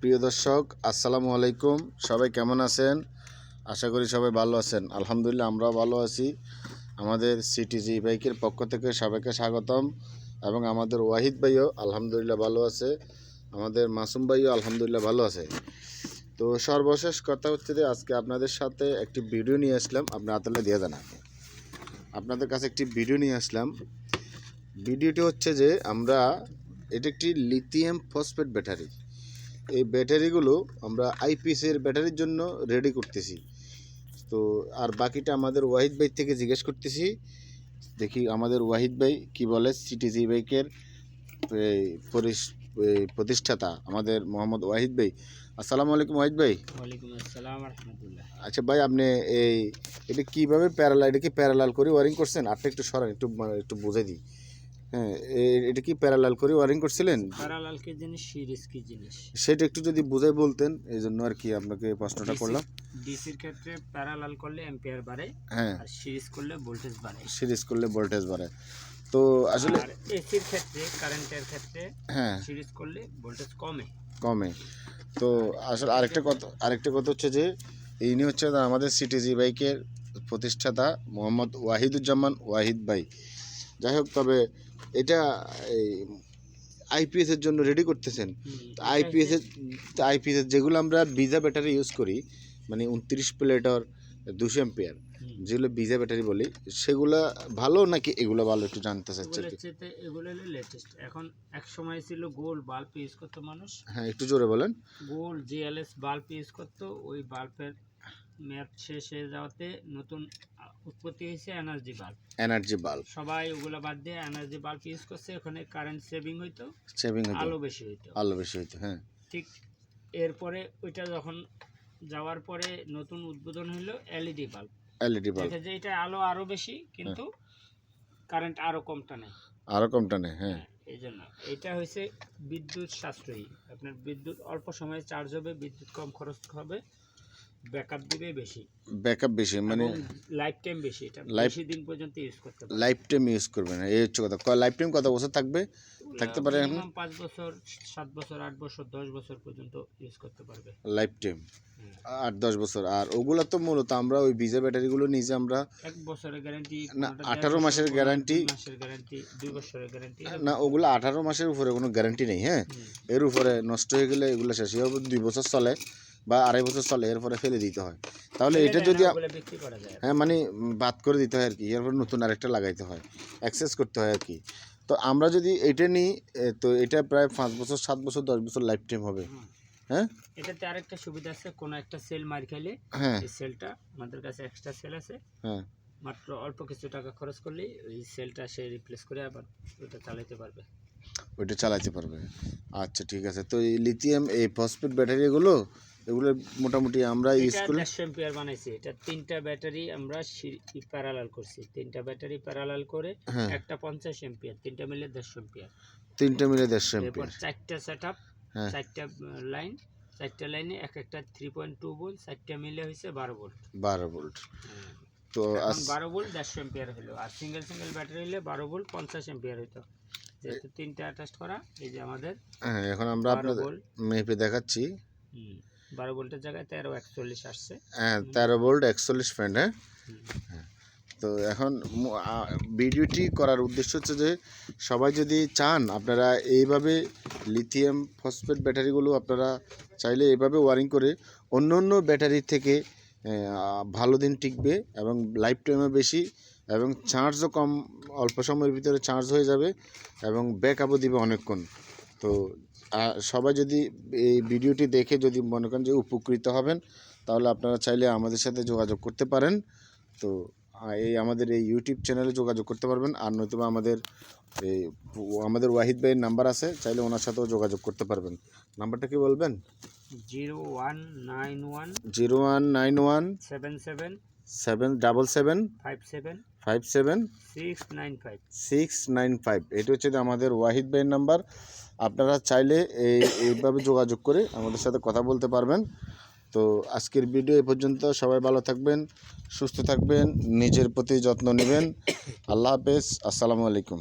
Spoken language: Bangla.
প্রিয় দর্শক, আসসালামু আলাইকুম। সবাই কেমন আছেন? আশা করি সবাই ভালো আছেন। আলহামদুলিল্লাহ, আমরাও ভালো আছি। আমাদের সিটিজি বাইকের পক্ষ থেকে সবাইকে স্বাগতম এবং আমাদের ওয়াহিদ ভাইও আলহামদুলিল্লাহ ভালো আছে। আমাদের মাসুম ভাইও আলহামদুলিল্লাহ ভালো আছে। তো সর্বশেষ কথা হচ্ছে যে, আজকে আপনাদের সাথে একটি ভিডিও নিয়ে আসলাম। আপনি হাতলে দিয়ে দেন আপনি। আপনাদের কাছে একটি ভিডিও নিয়ে আসলাম। ভিডিওটি হচ্ছে যে, আমরা, এটি একটি লিথিয়াম ফসফেট ব্যাটারি। এই ব্যাটারিগুলো আমরা আইপিএস এর ব্যাটারির জন্য রেডি করতেছি। তো আর বাকিটা আমাদের ওয়াহিদ ভাই থেকে জিজ্ঞেস করতেছি দেখি আমাদের ওয়াহিদ ভাই কি বলে সিটিজি বাইকের প্রতিষ্ঠাতা আমাদের মোহাম্মদ ওয়াহিদ ভাই। আসসালামু আলাইকুম ওয়াহিদ ভাই। আচ্ছা ভাই আপনি এই এটা কীভাবে প্যারালাল এটা কি প্যারালাল করে ওয়ারিং করছেন? আপনি একটু সরান একটু মানে একটু বুঝে দিই। হ্যাঁ এটা কি প্যারালাল করে ওয়ারিং করছিলেন? প্যারালাল কি জিনিস সিরিজ কি জিনিস? সেটা একটু যদি বুঝাই বলতেন এই জন্য আর কি আপনাকে প্রশ্নটা করলাম। ডিসির ক্ষেত্রে প্যারালাল করলে এম্পিয়ার বাড়ে হ্যাঁ। আর সিরিজ করলে ভোল্টেজ বাড়ে সিরিজ করলে ভোল্টেজ বাড়ে তো আসলে এসির ক্ষেত্রে কারেন্টের ক্ষেত্রে হ্যাঁ। সিরিজ করলে ভোল্টেজ কমে। কমে। তো আসলে আরেকটা কথা আরেকটা কথা হচ্ছে যে ইনি হচ্ছে আমাদের সিটিজি বাইকের প্রতিষ্ঠাতা মোহাম্মদ ওয়াহিদুজ্জামান ওয়াহিদ ভাই। যাই হোক তবে এটা এই আইপিএস এর জন্য রেডি করতেছেন। আইপিএস এর আইপিএস এর যেগুলো আমরা বিজা ব্যাটারি ইউজ করি মানে উনত্রিশ প্লেটর দুশো এম্পিয়ার যেগুলো বিজা ব্যাটারি বলি সেগুলা ভালো নাকি এগুলো ভালো একটু জানতে চাচ্ছি এগুলো লেটেস্ট এখন এক সময় ছিল গোল বাল্ব ইউজ করতো মানুষ। হ্যাঁ একটু জোরে বলেন। গোল জিএলএস বাল্ব ইউজ করতো ওই বাল্বের মেয়াদ শেষ হয়ে যাওয়াতে নতুন উৎপত্তি হয়েছে এনার্জি বাল্ব এনার্জি বাল্ব সবাই ওগুলো বাদ দিয়ে এনার্জি বাল্ব ইউজ করছে ওখানে কারেন্ট সেভিং হইতো সেভিং হতো আলো বেশি হইতো। আলো বেশি হইতো হ্যাঁ। ঠিক এরপরে ওইটা যখন যাওয়ার পরে নতুন উদ্বোধন হলো এলইডি বাল্ব এলইডি বাল্ব দেখা যায় এটা আলো আরও বেশি কিন্তু কারেন্ট আরও কম টানে আরও কম টানে হ্যাঁ। এই জন্য এটা হয়েছে বিদ্যুৎ সাশ্রয়ী। আপনার বিদ্যুৎ অল্প সময়ে চার্জ হবে বিদ্যুৎ কম খরচ হবে। ব্যাকআপ দিবে বেশি। ব্যাকআপ বেশি মানে লাইফ টাইম বেশি এটা বেশি দিন পর্যন্ত ইউজ করতে পারবে। লাইফ টাইম ইউজ করবে না এই হচ্ছে কথা। লাইফ টাইম কত বছর থাকবে? থাকতে পারে এখন? Minimum পাঁচ বছর সাত বছর আট বছর দশ বছর পর্যন্ত ইউজ করতে পারবে। লাইফ টাইম আট দশ বছর। আর ওগুলো তো মূলত আমরা ওই ভিজা ব্যাটারিগুলো নিজে আমরা এক বছরের গ্যারান্টি না, 18 মাসের গ্যারান্টি দুই বছরের গ্যারান্টি না ওগুলো আঠারো মাসের উপরে কোনো গ্যারান্টি নেই হ্যাঁ? এর উপরে নষ্ট হয়ে গেলে এগুলো শেষ হয়ে দুই বছর চলে। বা আড়াই বছর চলে এরপরে ফেলে দিতে হয়। তাহলে এটা যদি হ্যাঁ মানে বাদ করে দিতে হয় আর কি এরপর নতুন আরেকটা লাগাইতে হয় অ্যাক্সেস করতে হয় আর কি। তো আমরা যদি এটা নিই তো এটা প্রায় পাঁচ বছর সাত বছর দশ বছর লাইফ টাইম হবে। হ্যাঁ? এটাতে আরেকটা সুবিধা আছে কোনো একটা সেল মার খাইলে হ্যাঁ। সেলটা আমাদের কাছে এক্সট্রা সেল আছে। হ্যাঁ। মাত্র অল্প কিছু টাকা খরচ করলেই ওই সেলটা সে রিপ্লেস করে আবার ওটা চালাতে পারবে। ওইটা চালাতে পারবে। আচ্ছা ঠিক আছে। তো এই লিথিয়াম এই ফসফেট ব্যাটারিগুলো এগুলো মোটামুটি আমরা ইউজ এটা করি বানাইছি। এটা তিনটা ব্যাটারি আমরা প্যারালাল করছি। তিনটা ব্যাটারি প্যারালাল করে হ্যাঁ। একটা পঞ্চাশ এম্পিয়ার তিনটা মিলে দেড়শো এম্পিয়ার তিনটে মিলে দেড়শো এরপর চারটা সেট আপ হ্যাঁ। চারটা লাইন চারটা লাইনে এক একটা থ্রি পয়েন্ট টু ভোল্ট চারটা মিলে হয়েছে বারো ভোল্ট বারো ভোল্ট তো এখন আস- বারো ভোল্ট দেড়শো এম্পিয়ার হলো। আর সিঙ্গেল সিঙ্গেল ব্যাটারি হলে বারো ভোল্ট পঞ্চাশ এম্পিয়ার হতো যেহেতু তিনটা অ্যাটাচ করা এই যে আমাদের হ্যাঁ এখন আমরা আপনাদের মেপে দেখাচ্ছি। হুম, বারো ভোল্টের জায়গায় তেরো একচল্লিশ আসছে। হ্যাঁ তেরো ভোল্ট একচল্লিশ ফ্রেন্ড হ্যাঁ। তো এখন ভিডিওটি করার উদ্দেশ্য হচ্ছে যে সবাই যদি চান আপনারা এইভাবে লিথিয়াম ফসফেট ব্যাটারিগুলো আপনারা চাইলে এইভাবে ওয়ারিং করে অন্য অন্য ব্যাটারির থেকে ভালো দিন টিকবে এবং লাইফ টাইমও বেশি এবং চার্জও কম অল্প সময়ের ভিতরে চার্জ হয়ে যাবে এবং ব্যাকআপও দিবে অনেকক্ষণ। তো সবাই যদি এই ভিডিওটি দেখে যদি মনে করেন যে উপকৃত হবেন তাহলে আপনারা চাইলে আমাদের সাথে যোগাযোগ করতে পারেন। তো এই আমাদের এই ইউটিউব চ্যানেলে যোগাযোগ করতে পারবেন। আর নতুবা আমাদের এই আমাদের ওয়াহিদ ভাইয়ের নাম্বার আছে চাইলে ওনার সাথেও যোগাযোগ করতে পারবেন। নাম্বারটা কি বলবেন? Zero one nine one zero one nine one seven seven seven double seven five seven five seven six nine five six nine five এটা হচ্ছে যে আমাদের ওয়াহিদ ভাইয়ের নাম্বার আপনারা চাইলে এই এইভাবে যোগাযোগ করে আমাদের সাথে কথা বলতে পারবেন। তো আজকের ভিডিও এ পর্যন্ত সবাই ভালো থাকবেন সুস্থ থাকবেন নিজের প্রতি যত্ন নেবেন। আল্লাহ হাফেজ আসসালামু আলাইকুম।